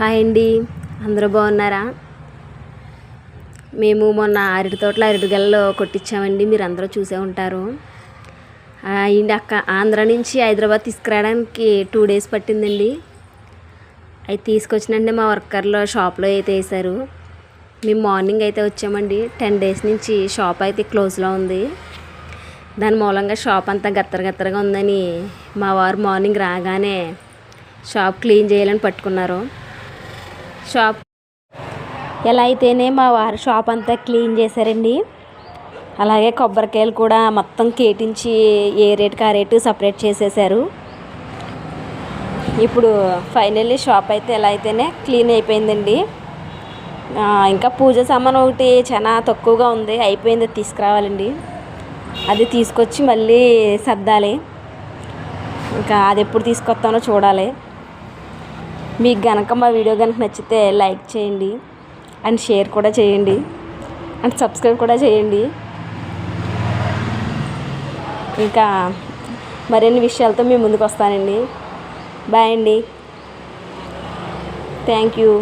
Hi అండి. అందరూ బాగున్నారా? మేము మొన్న అరటి తోటలో అరటి గెలలో కొట్టించామండి. మీరు అందరూ చూసే ఉంటారు. అండి అక్క ఆంధ్ర నుంచి హైదరాబాద్ తీసుకురావడానికి టూ డేస్ పట్టిందండి. అవి తీసుకొచ్చినండి మా వర్కర్లో షాప్లో అయితే వేశారు. మేము మార్నింగ్ అయితే వచ్చామండి. టెన్ డేస్ నుంచి షాప్ అయితే క్లోజ్లో ఉంది. దాని మూలంగా షాప్ అంతా గత్తర గత్తరగా ఉందని మా వారు మార్నింగ్ రాగానే షాప్ క్లీన్ చేయాలని పట్టుకున్నారు. షాప్. ఎలా అయితేనే మా వారి షాప్ అంతా క్లీన్ చేశారండి. అలాగే కొబ్బరికాయలు కూడా మొత్తం కేటించి ఏ రేటుకి ఆ రేటు సపరేట్ చేసేసారు. ఇప్పుడు ఫైనల్లీ షాప్ అయితే ఎలా అయితేనే క్లీన్ అయిపోయిందండి. ఇంకా పూజ సామాన్ ఒకటి చాలా తక్కువగా ఉంది అయిపోయింది అది తీసుకురావాలండి. అది తీసుకొచ్చి మళ్ళీ సర్దాలి. ఇంకా అది ఎప్పుడు తీసుకొస్తానో చూడాలి. మీకు గనక మా వీడియో కనుక నచ్చితే లైక్ చేయండి అండ్ షేర్ కూడా చేయండి అండ్ సబ్స్క్రైబ్ కూడా చేయండి. ఇంకా మరిన్ని విషయాలతో మీ ముందుకు వస్తానండి. బాయ్ అండి. Thank you.